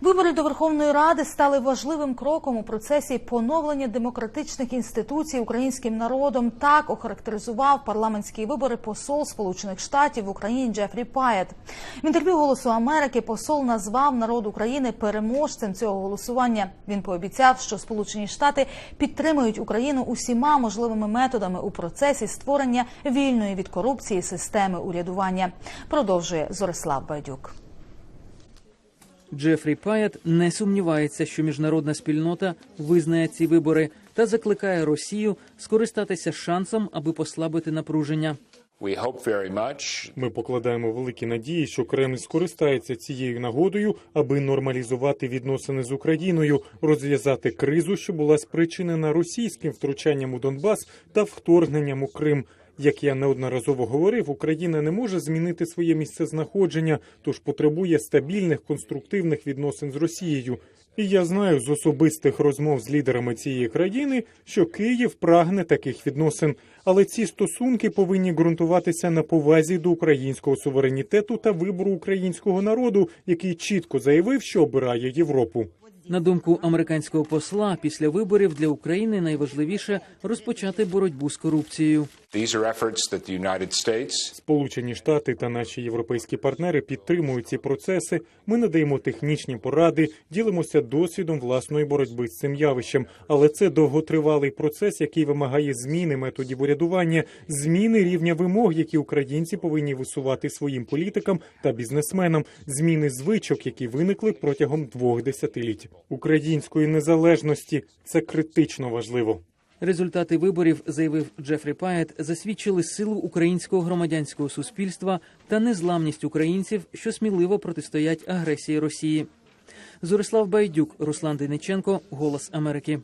Вибори до Верховної Ради стали важливим кроком у процесі поновлення демократичних інституцій українським народом. Так охарактеризував парламентські вибори посол Сполучених Штатів в Україні Джефрі Паєт. В інтерв'ю Голосу Америки посол назвав народ України переможцем цього голосування. Він пообіцяв, що Сполучені Штати підтримують Україну усіма можливими методами у процесі створення вільної від корупції системи урядування. Продовжує Зорислав Байдюк. Джефрі Паєт не сумнівається, що міжнародна спільнота визнає ці вибори та закликає Росію скористатися шансом, аби послабити напруження. Ми покладаємо великі надії, що Кремль скористається цією нагодою, аби нормалізувати відносини з Україною, розв'язати кризу, що була спричинена російським втручанням у Донбас та вторгненням у Крим. Як я неодноразово говорив, Україна не може змінити своє місцезнаходження, тож потребує стабільних конструктивних відносин з Росією. І я знаю з особистих розмов з лідерами цієї країни, що Київ прагне таких відносин, але ці стосунки повинні ґрунтуватися на повазі до українського суверенітету та вибору українського народу, який чітко заявив, що обирає Європу. На думку американського посла, після виборів для України найважливіше розпочати боротьбу з корупцією. Сполучені Штати та наші європейські партнери підтримують ці процеси. Ми надаємо технічні поради, ділимося досвідом власної боротьби з цим явищем. Але це довготривалий процес, який вимагає зміни методів урядування, зміни рівня вимог, які українці повинні висувати своїм політикам та бізнесменам, зміни звичок, які виникли протягом двох десятиліть української незалежності. Це критично важливо. Результати виборів, заявив Джефрі Паєт, засвідчили силу українського громадянського суспільства та незламність українців, що сміливо протистоять агресії Росії. Зорислав Байдюк, Руслан Дениченко, Голос Америки.